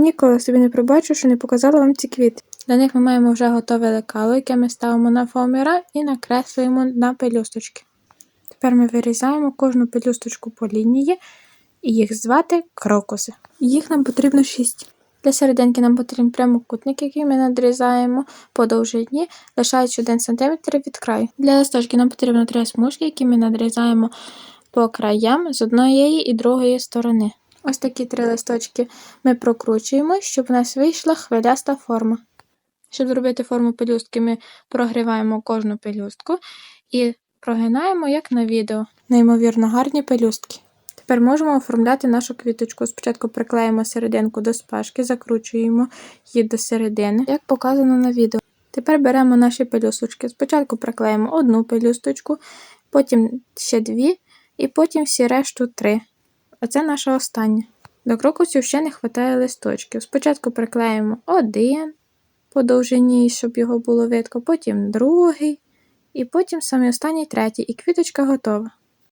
Ніколи собі не пробачу, що не показала вам ці квіти. Для них ми маємо вже готове лекало, яке ми ставимо на фомера і накреслюємо на пелюсточки. Тепер ми вирізаємо кожну пелюсточку по лінії і їх звати крокуси. Їх нам потрібно 6. Для серединки нам потрібен прямокутник, який ми надрізаємо по довжині, лишаючи 1 см від краю. Для листочки нам потрібно 3 смужки, які ми надрізаємо по краям з однієї і другої сторони. Ось такі три листочки ми прокручуємо, щоб у нас вийшла хвиляста форма. Щоб зробити форму пелюстки, ми прогріваємо кожну пелюстку і прогинаємо, як на відео. Неймовірно гарні пелюстки. Тепер можемо оформляти нашу квіточку. Спочатку приклеїмо серединку до спашки, закручуємо її до середини, як показано на відео. Тепер беремо наші пелюсточки. Спочатку приклеїмо одну пелюсточку, потім ще дві, і потім всі решту три. Оце наша остання. До крокусів ще не вистачає листочків. Спочатку приклеїмо один по довжині, щоб його було видко, потім другий, і потім саме останній третій, і квіточка готова.